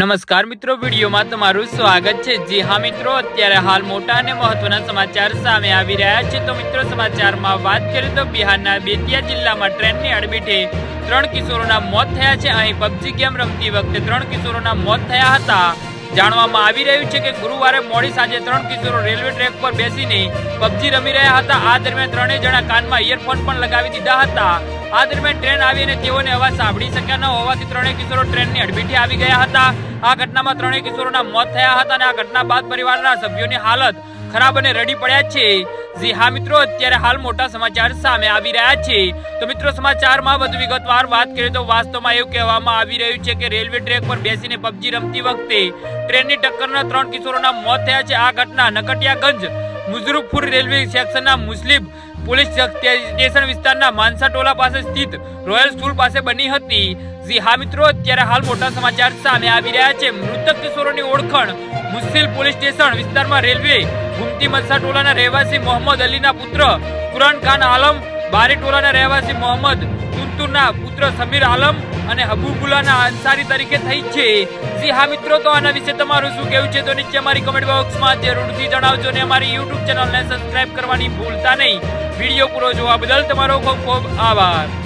નમસ્કાર મિત્રો, વિડીયોમાં તમારું સ્વાગત છે. જી હા મિત્રો, અત્યારે હાલ મોટા અને મહત્વના સમાચાર સામે આવી રહ્યા છે. તો મિત્રો, સમાચારમાં વાત કરીએ તો બિહારના બેતિયા જિલ્લામાં ટ્રેનની અડબીટે ત્રણ કિશોરોના મોત થયા છે. અહીં પબજી ગેમ રમતી વખતે ત્રણ કિશોરોના મોત થયા હતા. જાણવામાં આવી રહ્યું છે કે ગુરુવારે મોડી સાંજે ત્રણ કિશોરો રેલવે ટ્રેક પર બેસીને પબજી રમી રહ્યા હતા. આ દરમિયાન ત્રણેય જણા કાનમાં ઇયરફોન પણ લગાવી દીધા હતા. આ દરમિયાન ટ્રેન આવી અને તેઓને અવાજ સાંભળી શક્યા ન હોવાથી ત્રણેય કિશોરો ટ્રેનની હડબીટી આવી ગયા હતા. આ ઘટનામાં ત્રણેય કિશોરોના મોત થયા હતા અને આ ઘટના બાદ પરિવારના સભ્યોની હાલત ખરાબ અને રડી પડ્યા છે. જી હા મિત્રો, અત્યારે હાલ મોટા સમાચાર સામે આવી રહ્યા છે. તો મિત્રો, સમાચારમાં વધુ વિગતવાર વાત કરીએ તો વાસ્તવમાં એવું કહેવામાં આવી રહ્યું છે કે રેલવે ટ્રેક પર બેસીને પબજી રમતી વખતે ટ્રેનની ટક્કરના ત્રણ કિશોરોના મોત થયા છે. આ ઘટના નકટિયાગંજ મુઝરુફપુર રેલવે સેક્શનના મુસ્લિમ પોલીસ સ્ટેશન વિસ્તારના માનસા ટોલા પાસે સ્થિત રોયલ સ્કૂલ પાસે બની હતી. જી હા મિત્રો, અત્યારે હાલ મોટા સમાચાર સામે આવી રહ્યા છે. મૃતક કિશોરોની ઓળખાણ મુસ્લિમ પોલીસ સ્ટેશન વિસ્તારમાં રેલવે ગુમતી મનસા ટોલાના રહેવાસી મોહમ્મદ અલીના પુત્ર કુરાન ખાન આલમ, બારી ટોલાના રહેવાસી મોહમ્મદ તુંતુરના પુત્ર સમીર આલમ અને હબુબુલ્લાના અંસારી તરીકે થઈ છે. જી હા મિત્રો, તો આના વિશે તમારું શું કહેવું છે? તો નીચે અમારી કમેન્ટ બોક્સમાં જરૂરથી જણાવજો અને અમારી યુટ્યુબ ચેનલને સબસ્ક્રાઇબ કરવાની ભૂલતા નહીં. વીડિયો પૂરો જોવા બદલ તમારો ખૂબ ખૂબ આભાર.